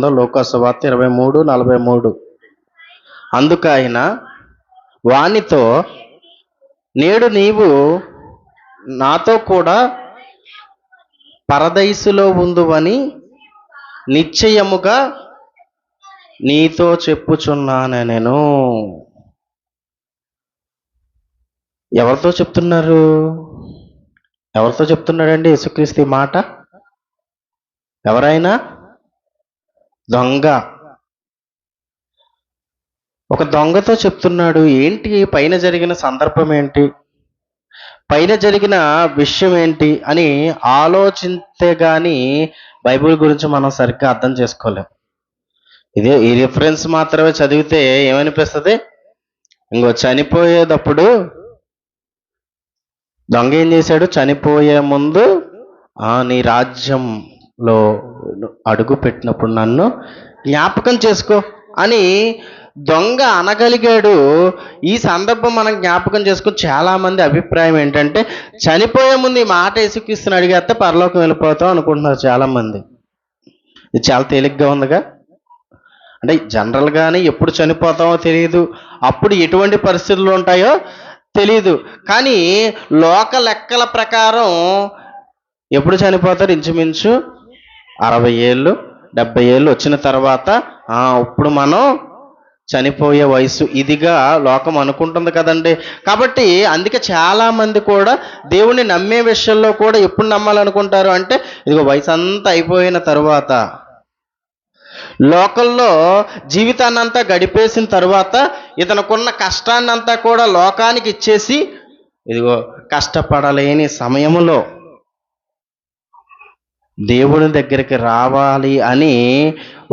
చదువుకుందాం లోకాసువార్త ఇరవై మూడు నలభై మూడు. అందుకు ఆయన వానితో నేడు నీవు నాతో కూడా పరదైసులో ఉందువని నిశ్చయముగా నీతో చెప్పుచున్నాను నేను. ఎవరితో చెప్తున్నారు? ఎవరితో చెప్తున్నాడండి యేసుక్రీస్తు మాట? ఎవరైనా? దొంగ. ఒక దొంగతో చెప్తున్నాడు ఏంటి? పైన జరిగిన సందర్భం ఏంటి పైన జరిగిన విషయం ఏంటి అని ఆలోచిస్తే కానీ బైబిల్ గురించి మనం సరిగ్గా అర్థం చేసుకోలేం. ఇదే ఈ రిఫరెన్స్ మాత్రమే చదివితే ఏమనిపిస్తుంది? ఇంకో చనిపోయేటప్పుడు దొంగ ఏం చేశాడు? చనిపోయే ముందు నీ రాజ్యం లో అడుగు పెట్టినప్పుడు నన్ను జ్ఞాపకం చేసుకో అని దొంగ అనగలిగాడు. ఈ సందర్భం మనం జ్ఞాపకం చేసుకుని చాలామంది అభిప్రాయం ఏంటంటే చనిపోయే ముందు ఈ మాట ఇసుకిస్తుని అడిగేస్తే పరలోకం వెళ్ళిపోతాం అనుకుంటున్నారు చాలామంది. ఇది చాలా తేలిగ్గా ఉందిగా? అంటే జనరల్గానే ఎప్పుడు చనిపోతామో తెలియదు. అప్పుడు ఎటువంటి పరిస్థితులు ఉంటాయో తెలియదు కానీ లోక లెక్కల ప్రకారం ఎప్పుడు చనిపోతారు? ఇంచుమించు అరవై ఏళ్ళు డెబ్బై ఏళ్ళు వచ్చిన తర్వాత ఇప్పుడు మనం చనిపోయే వయసు ఇదిగా లోకం అనుకుంటుంది కదండి. కాబట్టి అందుకే చాలామంది కూడా దేవుణ్ణి నమ్మే విషయంలో కూడా ఎప్పుడు నమ్మాలనుకుంటారు అంటే ఇదిగో వయసు అంతా అయిపోయిన తర్వాత లోకల్లో జీవితాన్నంతా గడిపేసిన తర్వాత ఇతనుకున్న కష్టాన్నంతా కూడా లోకానికి ఇచ్చేసి ఇదిగో కష్టపడలేని సమయంలో దేవుని దగ్గరికి రావాలి అని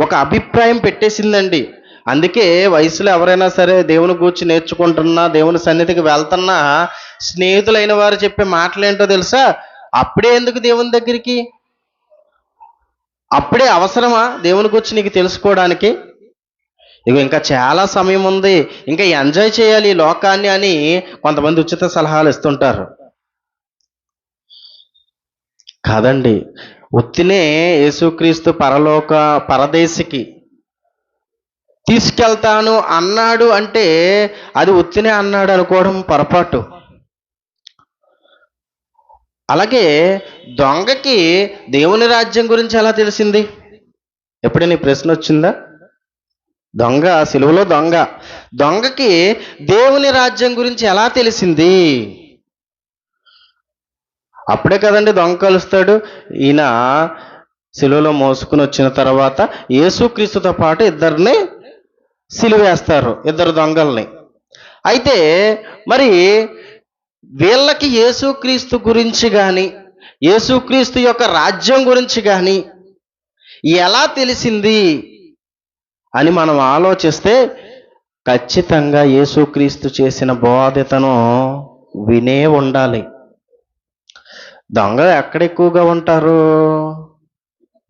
ఒక అభిప్రాయం పెట్టేసిందండి. అందుకే వయసులో ఎవరైనా సరే దేవుని గూర్చి నేర్చుకుంటున్నా దేవుని సన్నిధికి వెళ్తున్నా స్నేహితులైన వారు చెప్పే మాటలేంటో తెలుసా? అప్పుడే ఎందుకు దేవుని దగ్గరికి? అప్పుడే అవసరమా దేవుని గురించి నీకు తెలుసుకోవడానికి? ఇక ఇంకా చాలా సమయం ఉంది. ఇంకా ఎంజాయ్ చేయాలి ఈ లోకాన్ని అని కొంతమంది ఉచిత సలహాలు ఇస్తుంటారు. కాదండి ఉత్తినే యేసుక్రీస్తు పరలోక పరదేశికి. తీసుకెళ్తాను అన్నాడు అంటే అది ఉత్తినే అన్నాడు అనుకోవడం పొరపాటు. అలాగే దొంగకి దేవుని రాజ్యం గురించి ఎలా తెలిసింది? ఎప్పుడైనా నీ ప్రశ్న వచ్చిందా? దొంగ సెలువులో దొంగ. దొంగకి దేవుని రాజ్యం గురించి ఎలా తెలిసింది? అప్పుడే కదండి దొంగ కలుస్తాడు. ఈయన సిలువలో మోసుకుని వచ్చిన తర్వాత యేసుక్రీస్తుతో పాటు ఇద్దరిని సిలువేస్తారు ఇద్దరు దొంగల్ని. అయితే మరి వీళ్ళకి యేసుక్రీస్తు గురించి కానీ యేసుక్రీస్తు యొక్క రాజ్యం గురించి కానీ ఎలా తెలిసింది అని మనం ఆలోచిస్తే ఖచ్చితంగా యేసుక్రీస్తు చేసిన బోధితను వినే ఉండాలి. దొంగలు ఎక్కడ ఎక్కువగా ఉంటారు?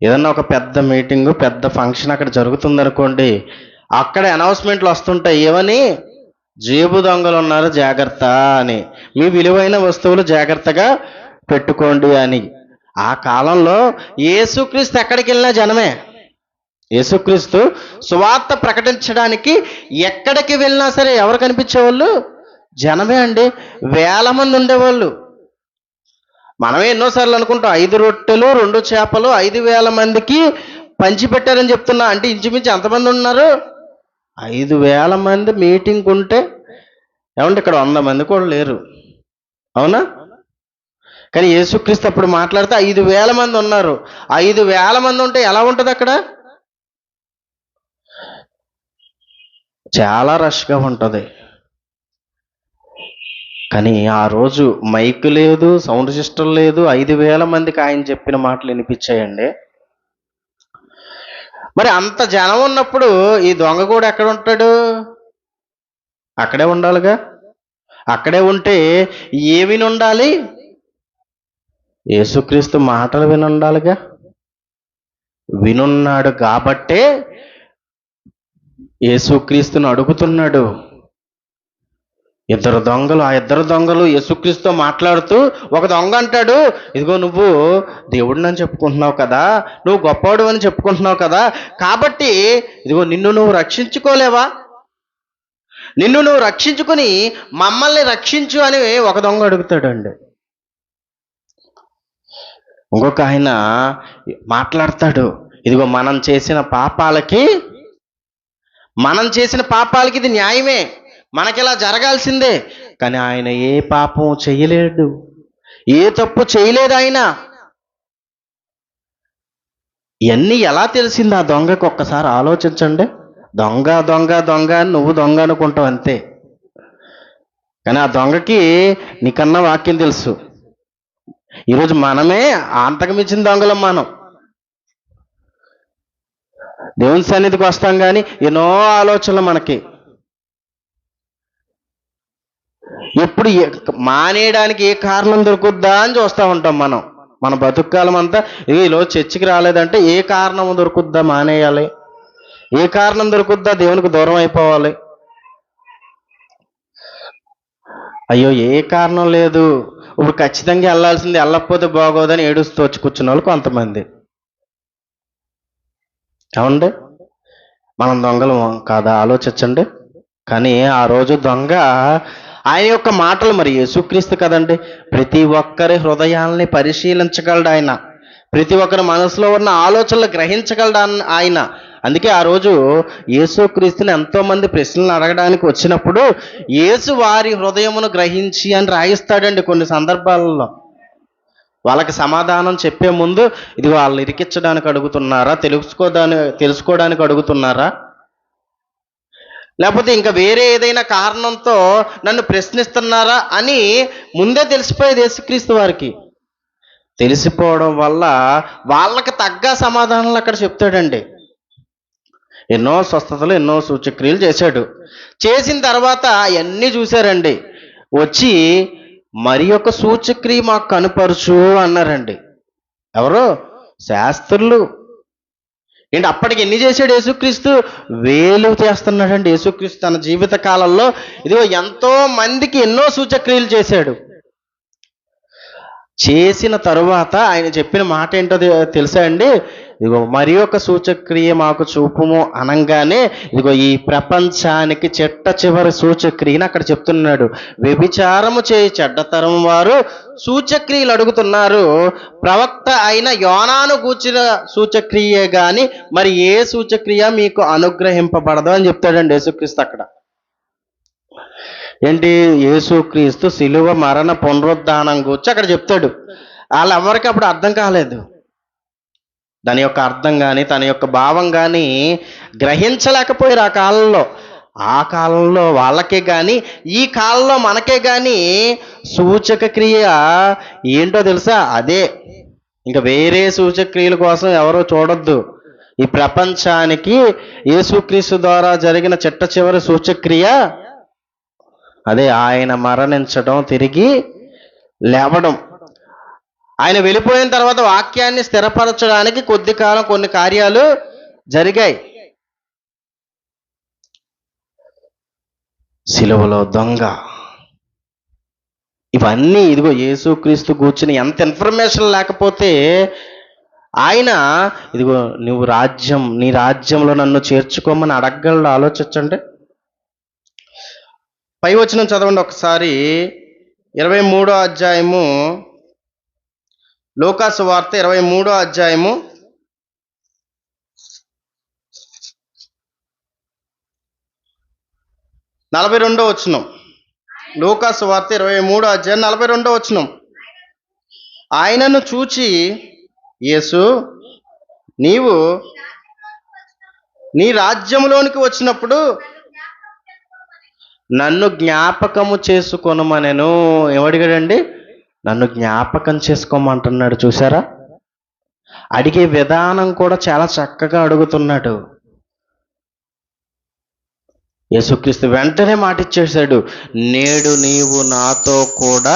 ఏదన్నా ఒక పెద్ద మీటింగ్ పెద్ద ఫంక్షన్ అక్కడ జరుగుతుంది అనుకోండి అక్కడ అనౌన్స్మెంట్లు వస్తుంటాయి. ఏమని? జేబు దొంగలు ఉన్నారు జాగ్రత్త అని. మీ విలువైన వస్తువులు జాగ్రత్తగా పెట్టుకోండి అని. ఆ కాలంలో యేసుక్రీస్తు ఎక్కడికి వెళ్ళినా జనమే. యేసుక్రీస్తు సువార్త ప్రకటించడానికి ఎక్కడికి వెళ్ళినా సరే ఎవరు కనిపించేవాళ్ళు? జనమే అండి. వేల మంది ఉండేవాళ్ళు. మనమే ఎన్నోసార్లు అనుకుంటాం ఐదు రొట్టెలు రెండు చేపలు ఐదు వేల మందికి పంచిపెట్టారని చెప్తున్నా. అంటే ఇంచుమించు ఎంతమంది ఉన్నారు? ఐదు వేల మంది మీటింగ్ ఉంటే ఏమంటే ఇక్కడ వంద మంది కూడా లేరు. అవునా? కానీ యేసుక్రీస్తు అప్పుడు మాట్లాడితే ఐదు వేల మంది ఉన్నారు. ఐదు వేల మంది ఉంటే ఎలా ఉంటుంది అక్కడ? చాలా రష్గా ఉంటుంది. కానీ ఆ రోజు మైక్ లేదు సౌండ్ సిస్టమ్ లేదు ఐదు వేల మందికి ఆయన చెప్పిన మాటలు వినిపించాయండి. మరి అంత జనం ఉన్నప్పుడు ఈ దొంగ కూడా ఎక్కడ ఉంటాడు? అక్కడే ఉండాలిగా? అక్కడే ఉంటే ఏ ఉండాలి? యేసుక్రీస్తు మాటలు వినుండాలిగా? వినున్నాడు కాబట్టే యేసుక్రీస్తును అడుగుతున్నాడు. ఇద్దరు దొంగలు ఆ ఇద్దరు దొంగలు యేసుక్రీస్తుతో మాట్లాడుతూ ఒక దొంగ అంటాడు. ఇదిగో నువ్వు దేవుడిని అని చెప్పుకుంటున్నావు కదా నువ్వు గొప్పవాడు అని చెప్పుకుంటున్నావు కదా కాబట్టి ఇదిగో నిన్ను నువ్వు రక్షించుకోలేవా? నిన్ను నువ్వు రక్షించుకుని మమ్మల్ని రక్షించు అని ఒక దొంగ అడుగుతాడండి. ఇంకొక ఆయన మాట్లాడతాడు. ఇదిగో మనం చేసిన పాపాలకి మనం చేసిన పాపాలకి ఇది న్యాయమే. మనకిలా జరగాల్సిందే. కానీ ఆయన ఏ పాపం చేయలేడు. ఏ తప్పు చేయలేదు ఆయన. ఇవన్నీ ఎలా తెలిసింది ఆ దొంగకి? ఒక్కసారి ఆలోచించండి. దొంగ దొంగ దొంగ అని నువ్వు దొంగ అనుకుంటావు అంతే. కానీ ఆ దొంగకి నీకన్నా వాక్యం తెలుసు. ఈరోజు మనమే అంతకమించిన దొంగలం మనం. దేవుని సన్నిధికి వస్తాం కానీ ఎన్నో ఆలోచనలు మనకి. ఎప్పుడు ఏ- మానేయడానికి ఏ కారణం దొరుకుద్దా అని చూస్తూ ఉంటాం మనం. మన బతుకాలం అంతా ఈలో చర్చికి రాలేదంటే ఏ కారణం దొరుకుద్దా మానేయాలి? ఏ కారణం దొరుకుద్దా దేవునికి దూరం అయిపోవాలి? అయ్యో ఏ కారణం లేదు. ఇప్పుడు ఖచ్చితంగా వెళ్ళాల్సింది వెళ్ళకపోతే బాగోదని ఏడుస్తూ వచ్చి కూర్చున్న వాళ్ళు కొంతమంది. ఏమండి? మనం దొంగలం కాదా? ఆలోచించండి. కానీ ఆ రోజు దొంగ ఆయన యొక్క మాటలు మరి యేసుక్రీస్తు కదండి. ప్రతి ఒక్కరి హృదయాల్ని పరిశీలించగలడు ఆయన. ప్రతి ఒక్కరి మనసులో ఉన్న ఆలోచనలు గ్రహించగలడు ఆయన. అందుకే ఆ రోజు యేసుక్రీస్తుని ఎంతోమంది ప్రశ్నలు అడగడానికి వచ్చినప్పుడు యేసు వారి హృదయమును గ్రహించి అని రాయిస్తాడండి కొన్ని సందర్భాలలో. వాళ్ళకి సమాధానం చెప్పే ముందు ఇది వాళ్ళని ఇరికించడానికి అడుగుతున్నారా? తెలుసుకోదాని తెలుసుకోవడానికి అడుగుతున్నారా? లేకపోతే ఇంకా వేరే ఏదైనా కారణంతో నన్ను ప్రశ్నిస్తున్నారా అని ముందే తెలిసిపోయేది యేసుక్రీస్తు వారికి. తెలిసిపోవడం వల్ల వాళ్ళకి తగ్గ సమాధానాలు అక్కడ చెప్తాడండి. ఎన్నో స్వస్థతలు ఎన్నో సూచక్రియలు చేశాడు. చేసిన తర్వాత అవన్నీ చూశారండి. వచ్చి మరి ఒక సూచక్రియ మాకు కనుపరుచు అన్నారండి. ఎవరు? శాస్త్రులు. ఏంటి? అప్పటికి ఎన్ని చేశాడు యేసుక్రీస్తు? వేలు చేస్తున్నాడండి. యేసుక్రీస్తు తన జీవిత కాలంలో ఇదిగో ఎంతో మందికి ఎన్నో సూచక్రియలు చేశాడు. చేసిన తరువాత ఆయన చెప్పిన మాట ఏంటో తెలుసా అండి? ఇదిగో మరి ఒక సూచక్రియ మాకు చూపుము అనంగానే ఇదిగో ఈ ప్రపంచానికి చెట్ట చివరి సూచక్రియని అక్కడ చెప్తున్నాడు. వ్యభిచారము చేయి చెడ్డతరం వారు సూచక్రియలు అడుగుతున్నారు. ప్రవక్త అయిన యోనాను కూర్చిన సూచక్రియే కానీ మరి ఏ సూచక్రియ మీకు అనుగ్రహింపబడదు అని చెప్తాడండి యేసుక్రీస్తు అక్కడ. ఏంటి? యేసుక్రీస్తు శిలువ మరణ పునరుద్ధానం గురించి అక్కడ చెప్తాడు. వాళ్ళు ఎవరికి అప్పుడు అర్థం కాలేదు. దాని యొక్క అర్థం కానీ తన యొక్క భావం కానీ గ్రహించలేకపోయారు ఆ కాలంలో. ఆ కాలంలో వాళ్ళకే కానీ ఈ కాలంలో మనకే కానీ సూచక క్రియ ఏంటో తెలుసా? అదే. ఇంకా వేరే సూచక్రియల కోసం ఎవరో చూడొద్దు. ఈ ప్రపంచానికి యేసుక్రీస్తు ద్వారా జరిగిన చిట్ట చివరి సూచక్రియ అదే ఆయన మరణించడం తిరిగి లేవడం. ఆయన వెళ్ళిపోయిన తర్వాత వాక్యాన్ని స్థిరపరచడానికి కొద్ది కాలం కొన్ని కార్యాలు జరిగాయి. సిలువలో దొంగ. ఇవన్నీ ఇదిగో యేసుక్రీస్తు కూర్చుని ఎంత ఇన్ఫర్మేషన్ లేకపోతే ఆయన ఇదిగో నువ్వు రాజ్యం నీ రాజ్యంలో నన్ను చేర్చుకోమని అడగగలడు ఆలోచించండి. పై వచ్చిన చదవండి ఒకసారి. ఇరవై మూడో అధ్యాయము లోకాసు వార్త ఇరవై మూడో అధ్యాయము నలభై రెండో వచ్చినం లోకాసు వార్త ఇరవై మూడో అధ్యాయం నలభై రెండో వచ్చినం ఆయనను చూచి యేసు నీవు నీ రాజ్యంలోనికి వచ్చినప్పుడు నన్ను జ్ఞాపకము చేసుకొనమనెను. ఏమడిగాడండి? నన్ను జ్ఞాపకం చేసుకోమంటున్నాడు. చూసారా అడిగే విధానం కూడా చాలా చక్కగా అడుగుతున్నాడు. యేసుక్రీస్తు వెంటనే మాట ఇచ్చేశాడు నేడు నీవు నాతో కూడా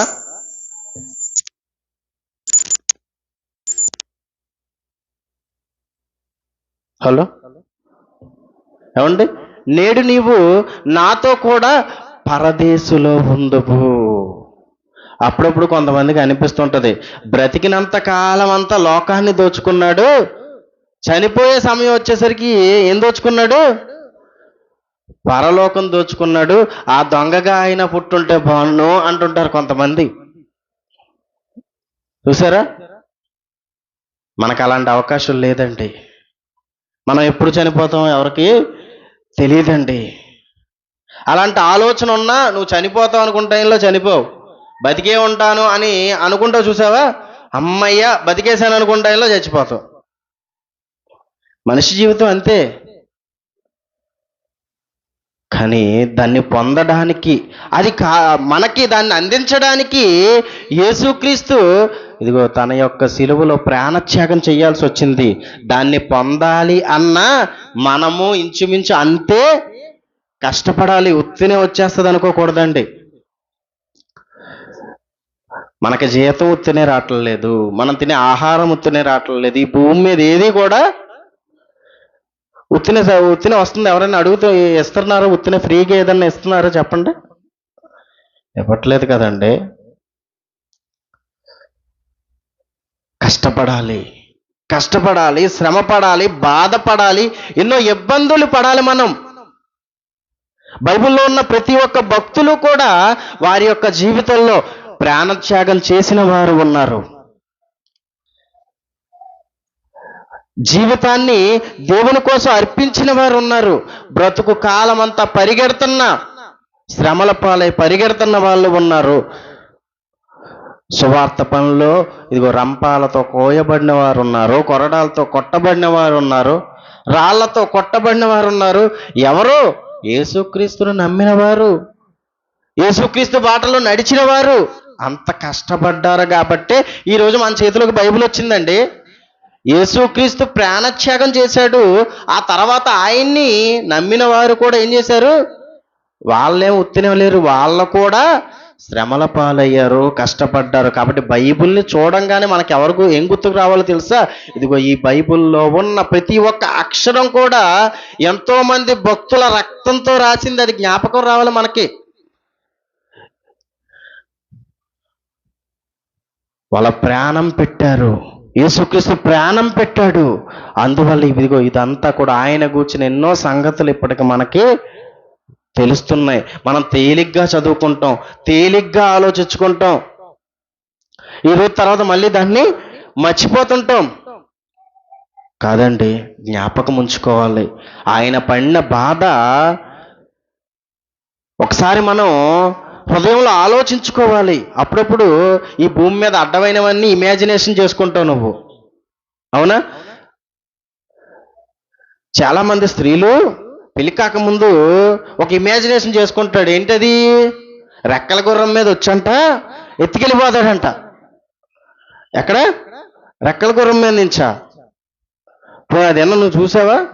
హలో? ఏమండి? నేడు నీవు నాతో కూడా పరదేశులో ఉండవు అప్పుడప్పుడు కొంతమందికి అనిపిస్తుంటది బ్రతికినంత కాలం అంతా లోకాన్ని దోచుకున్నాడు చనిపోయే సమయం వచ్చేసరికి ఏం దోచుకున్నాడు? పరలోకం దోచుకున్నాడు ఆ దొంగగా ఆయన పుట్టుంటే బాగున్ను అంటుంటారు కొంతమంది. చూసారా? మనకు అలాంటి అవకాశం లేదండి. మనం ఎప్పుడు చనిపోతాం ఎవరికి తెలియదండి. అలాంటి ఆలోచన ఉన్నా నువ్వు చనిపోతావు అనుకుంటే టైంలో చనిపోవు. బతికే ఉంటాను అని అనుకుంటావు చూసావా? అమ్మయ్య బతికేశాను అనుకుంటా టైంలో చచ్చిపోతావు. మనిషి జీవితం అంతే. కానీ దాన్ని పొందడానికి అది కా మనకి దాన్ని అందించడానికి యేసుక్రీస్తు ఇదిగో తన యొక్క సిలువలో ప్రాణత్యాగం చేయాల్సి వచ్చింది. దాన్ని పొందాలి అన్న మనము ఇంచుమించు అంతే కష్టపడాలి ఉత్తినే వచ్చేస్తుంది అనుకోకూడదండి. మనకి జీతం ఉత్తినే రావట్లేదు మనం తినే ఆహారం ఉత్తినే రావట్లేదు ఈ భూమి మీద ఏది కూడా ఉత్తిన ఉత్తిన వస్తుంది. ఎవరైనా అడుగుతూ ఇస్తున్నారో? ఉత్తిన ఫ్రీగా ఏదన్నా ఇస్తున్నారో? చెప్పండి. ఇవ్వట్లేదు కదండి. కష్టపడాలి. కష్టపడాలి శ్రమ పడాలి బాధపడాలి ఎన్నో ఇబ్బందులు పడాలి మనం. బైబిల్లో ఉన్న ప్రతి ఒక్క భక్తులు కూడా వారి యొక్క జీవితంలో ప్రాణత్యాగం చేసిన వారు ఉన్నారు. జీవితాన్ని దేవుని కోసం అర్పించిన వారు ఉన్నారు బ్రతుకు కాలం అంతా పరిగెడుతున్న శ్రమల పాలై పరిగెడుతున్న వాళ్ళు ఉన్నారు. సువార్త పనుల్లో ఇదిగో రంపాలతో కోయబడిన వారు ఉన్నారు కొరడాలతో కొట్టబడిన వారు ఉన్నారు రాళ్ళతో కొట్టబడిన వారు ఉన్నారు ఎవరు? యేసుక్రీస్తును నమ్మిన వారు యేసుక్రీస్తు బాటలో నడిచిన వారు అంత కష్టపడ్డారు కాబట్టి ఈరోజు మన చేతిలోకి బైబిల్ వచ్చిందండి. యేసుక్రీస్తు ప్రాణత్యాగం చేశాడు. ఆ తర్వాత ఆయన్ని నమ్మిన వారు కూడా ఏం చేశారు? వాళ్ళేం ఉత్తినే లేరు. వాళ్ళు కూడా శ్రమల పాలయ్యారు కష్టపడ్డారు. కాబట్టి బైబిల్ని చూడంగానే మనకి ఎవరికి ఏం గుర్తుకు రావాలో తెలుసా? ఇదిగో ఈ బైబిల్లో ఉన్న ప్రతి ఒక్క అక్షరం కూడా ఎంతోమంది భక్తుల రక్తంతో రాసింది. అది జ్ఞాపకం రావాలి మనకి? వాళ్ళ ప్రాణం పెట్టారు. యేసుక్రీస్తు ప్రాణం పెట్టాడు. అందువల్ల ఇదిగో ఇదంతా కూడా ఆయన కూర్చుని ఎన్నో సంగతులు ఇప్పటికి మనకి తెలుస్తున్నాయి. మనం తేలిగ్గా చదువుకుంటాం తేలిగ్గా ఆలోచించుకుంటాం. ఈరోజు తర్వాత మళ్ళీ దాన్ని మర్చిపోతుంటాం. కాదండి జ్ఞాపకం ఉంచుకోవాలి. ఆయన పడిన బాధ ఒకసారి మనం హృదయంలో ఆలోచించుకోవాలి. అప్పుడప్పుడు ఈ భూమి మీద అడ్డమైనవన్నీ ఇమాజినేషన్ చేసుకుంటావు నువ్వు. అవునా? చాలామంది స్త్రీలు పెళ్ళి కాకముందు ఒక ఇమాజినేషన్ చేసుకుంటాడు. ఏంటది? రెక్కల గుర్రం మీద వచ్చంట ఎత్తుకెళ్ళిపోతాడంట. ఎక్కడ? రెక్కల గుర్రం మీద నుంచా. అదేనా నువ్వు చూసావా?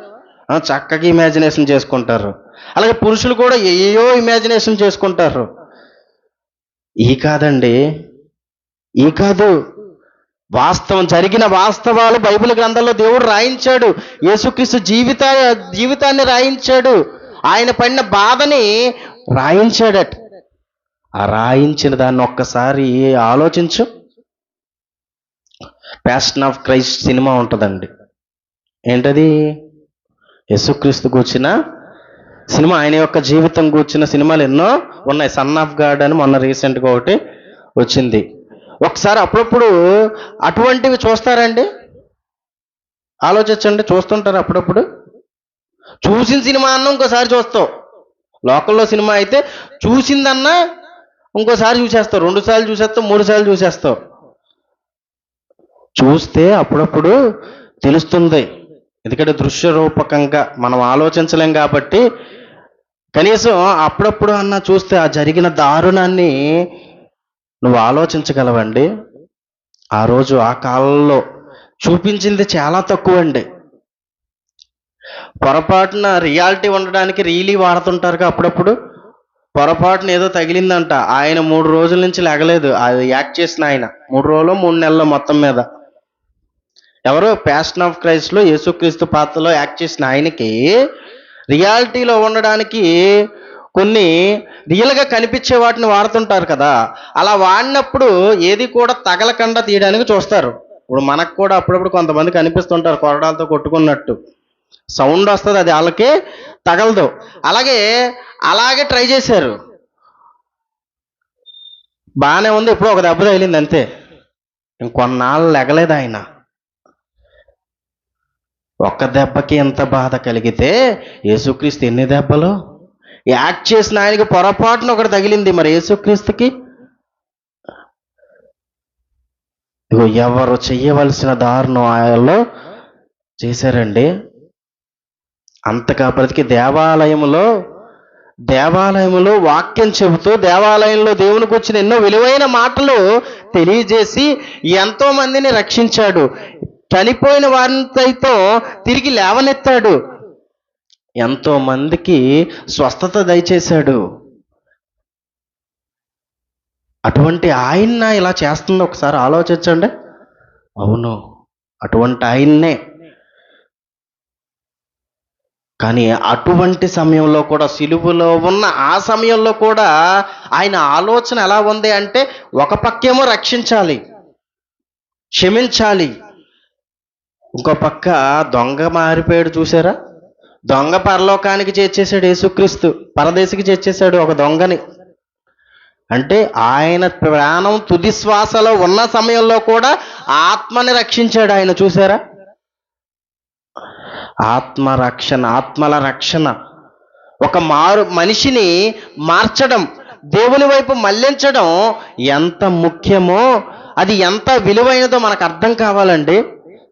చక్కగా ఇమాజినేషన్ చేసుకుంటారు. అలాగే పురుషులు కూడా ఏయో ఇమాజినేషన్ చేసుకుంటారు. ఈ కాదండి. ఈ కాదు. వాస్తవం జరిగిన వాస్తవాలు బైబిల్ గ్రంథంలో దేవుడు రాయించాడు. యేసుక్రీస్తు జీవిత జీవితాన్ని రాయించాడు. ఆయన పడిన బాధని రాయించాడట. ఆ రాయించిన దాన్ని ఒక్కసారి ఆలోచించు. ప్యాషన్ ఆఫ్ క్రైస్ట్ సినిమా ఉంటుందండి. ఏంటది? యేసుక్రీస్తు వచ్చిన సినిమా ఆయన యొక్క జీవితం కూర్చిన సినిమాలు ఎన్నో ఉన్నాయి. సన్ ఆఫ్ గాడ్ అని మొన్న రీసెంట్గా ఒకటి వచ్చింది. ఒకసారి అప్పుడప్పుడు అటువంటివి చూస్తారండి? ఆలోచించండి చూస్తుంటారు అప్పుడప్పుడు. చూసిన సినిమా అన్న ఇంకోసారి చూస్తావు. లోకల్లో సినిమా అయితే చూసిందన్నా ఇంకోసారి చూసేస్తావు. రెండు సార్లు చూసేస్తావు మూడు సార్లు చూసేస్తావు. చూస్తే అప్పుడప్పుడు తెలుస్తుంది. ఎందుకంటే దృశ్య రూపకంగా మనం ఆలోచించలేం కాబట్టి కనీసం అప్పుడప్పుడు అన్న చూస్తే ఆ జరిగిన దారుణాన్ని నువ్వు ఆలోచించగలవండి. ఆ రోజు ఆ కాలంలో చూపించింది చాలా తక్కువ అండి పొరపాటున రియాలిటీ ఉండడానికి రీలీ వాడుతుంటారుగా అప్పుడప్పుడు. పొరపాటున ఏదో తగిలిందంట. ఆయన మూడు రోజుల నుంచి లెగలేదు. అది యాక్ట్ చేసిన ఆయన. మూడు రోజులు మూడు నెలలు మొత్తం మీద. ఎవరు ప్యాషన్ ఆఫ్ క్రైస్ట్లో యేసుక్రీస్తు పాత్రలో యాక్ట్ చేసిన ఆయనకి రియాలిటీలో ఉండడానికి కొన్ని రియల్గా కనిపించే వాటిని వాడుతుంటారు కదా అలా వాడినప్పుడు ఏది కూడా తగలకుండా తీయడానికి చూస్తారు. ఇప్పుడు మనకు కూడా అప్పుడప్పుడు కొంతమంది కనిపిస్తుంటారు కొరడాలతో కొట్టుకున్నట్టు. సౌండ్ వస్తుంది అది వాళ్ళకి తగలదు. అలాగే అలాగే ట్రై చేశారు. బాగానే ఉంది ఇప్పుడు ఒక దెబ్బ తగిలింది అంతే. ఇంకొన్నాళ్ళు లెగలేదు ఆయన ఒక్క దెబ్బకి ఎంత బాధ కలిగితే యేసుక్రీస్తు ఎన్ని దెబ్బలు? యాక్ట్ చేసిన ఆయనకి పొరపాటున ఒకటి తగిలింది మరి యేసుక్రీస్తుకి. ఇగో ఎవరు చెయ్యవలసిన దారుణం ఆయనలో చేశారండి. అంతగా బ్రతికి దేవాలయములో దేవాలయములో వాక్యం చెబుతూ దేవాలయంలో దేవునికి వచ్చిన ఎన్నో విలువైన మాటలు తెలియజేసి ఎంతో మందిని రక్షించాడు. చనిపోయిన వారితో తిరిగి లేవనెత్తాడు. ఎంతో మందికి స్వస్థత దయచేశాడు. అటువంటి ఆయన్న ఇలా చేస్తుంది ఒకసారి ఆలోచించండి. అవును అటువంటి ఆయన్నే. కానీ అటువంటి సమయంలో కూడా సిలువలో ఉన్న ఆ సమయంలో కూడా ఆయన ఆలోచన ఎలా ఉంది అంటే ఒక పక్కేమో రక్షించాలి క్షమించాలి. ఇంకో పక్క దొంగ మారిపోయాడు చూసారా? దొంగ పరలోకానికి చేర్చేశాడు యేసుక్రీస్తు పరదేశికి చేర్చేశాడు ఒక దొంగని. అంటే ఆయన ప్రాణం తుది శ్వాసలో ఉన్న సమయంలో కూడా ఆత్మని రక్షించాడు ఆయన చూసారా? ఆత్మ రక్షణ ఆత్మల రక్షణ. ఒక మారు మనిషిని మార్చడం దేవుని వైపు మళ్ళించడం ఎంత ముఖ్యమో అది ఎంత విలువైనదో మనకు అర్థం కావాలండి.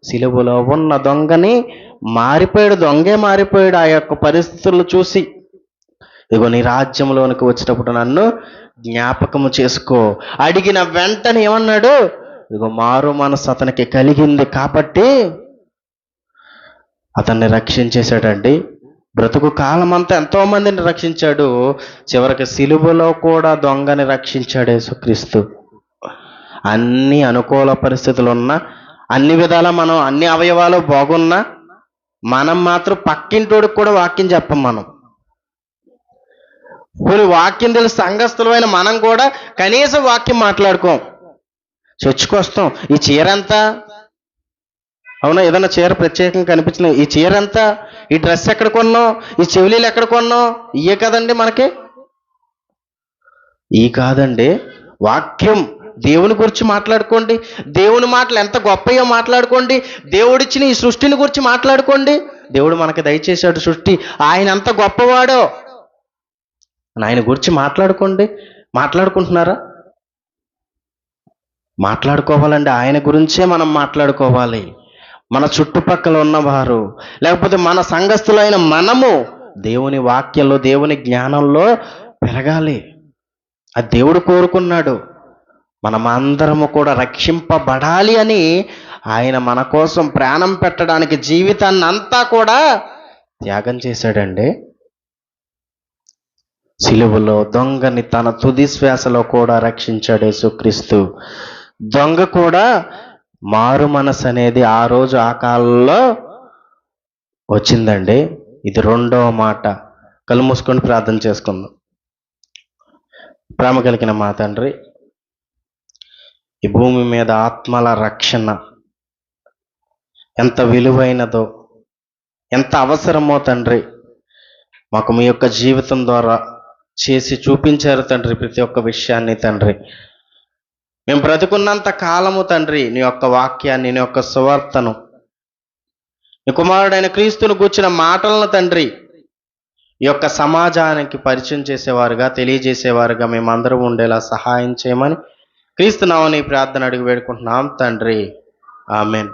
సిలువలో ఉన్న దొంగని మారిపోయాడు దొంగే మారిపోయాడు ఆ యొక్క పరిస్థితులను చూసి. ఇదిగో నీ రాజ్యంలోనికి వచ్చినప్పుడు నన్ను జ్ఞాపకము చేసుకో. అడిగిన వెంటనే ఏమన్నాడు? ఇదిగో మారు మనసు అతనికి కలిగింది కాబట్టి అతన్ని రక్షించేశాడండి. బ్రతుకు కాలం అంతా ఎంతో మందిని రక్షించాడు. చివరికి సిలువలో కూడా దొంగని రక్షించాడు యేసుక్రీస్తు. అన్ని అనుకూల పరిస్థితులు ఉన్నా అన్ని విధాలా మనం అన్ని అవయవాలు బాగున్నా మనం మాత్రం పక్కింటోడికి కూడా వాక్యం చెప్పం మనం. కొన్ని వాక్యం తెలిసి సంఘస్థులమైన మనం కూడా కనీసం వాక్యం మాట్లాడుకోం. చర్చకు వస్తాం. ఈ చీర ఎంత అవునా? ఏదైనా చీర ప్రత్యేకంగా కనిపించిన ఈ చీర ఎంత ఈ డ్రెస్ ఎక్కడ కొన్నావు ఈ చెవిలీలు ఎక్కడ కొన్నావు ఇయే కదండి మనకి? ఈ కాదండి వాక్యం దేవుని గురించి మాట్లాడుకోండి. దేవుని మాటలు ఎంత గొప్పయో మాట్లాడుకోండి. దేవుడిచ్చిన ఈ సృష్టిని గురించి మాట్లాడుకోండి. దేవుడు మనకి దయచేశాడు సృష్టి. ఆయన ఎంత గొప్పవాడో. ఆయన గురించి మాట్లాడుకోండి. మాట్లాడుకుంటున్నారా? మాట్లాడుకోవాలండి. ఆయన గురించే మనం మాట్లాడుకోవాలి. మన చుట్టుపక్కల ఉన్నవారు లేకపోతే మన సంఘస్థులైన మనము దేవుని వాక్యంలో దేవుని జ్ఞానంలో పెరగాలి. ఆ దేవుడు కోరుకున్నాడు. మనమందరము కూడా రక్షింపబడాలి అని ఆయన మన కోసం ప్రాణం పెట్టడానికి జీవితాన్ని అంతా కూడా త్యాగం చేశాడండి. సిలువలో దొంగని తన తుది శ్వాసలో కూడా రక్షించాడు యేసుక్రీస్తు. దొంగ కూడా మారు మనసు అనేది ఆ రోజు ఆ కాలంలో వచ్చిందండి. ఇది రెండవ మాట. కళ్ళు మూసుకొని ప్రార్థన చేసుకుందాం. ప్రేమ కలిగిన మా తండ్రి ఈ భూమి మీద ఆత్మల రక్షణ ఎంత విలువైనదో ఎంత అవసరమో తండ్రి మాకు మీ యొక్క జీవితం ద్వారా చేసి చూపించారు తండ్రి ప్రతి ఒక్క విషయాన్ని తండ్రి. మేము బ్రతుకున్నంత కాలము తండ్రి నీ యొక్క వాక్యాన్ని నీ యొక్క సువార్తను నీ కుమారుడైన క్రీస్తును కూర్చిన మాటలను తండ్రి ఈ యొక్క సమాజానికి పరిచయం చేసేవారుగా తెలియజేసేవారుగా మేమందరం ఉండేలా సహాయం చేయమని క్రీస్తు నామని ప్రార్థన అడిగి వేడుకుంటున్నాం తండ్రి. ఆమెన్.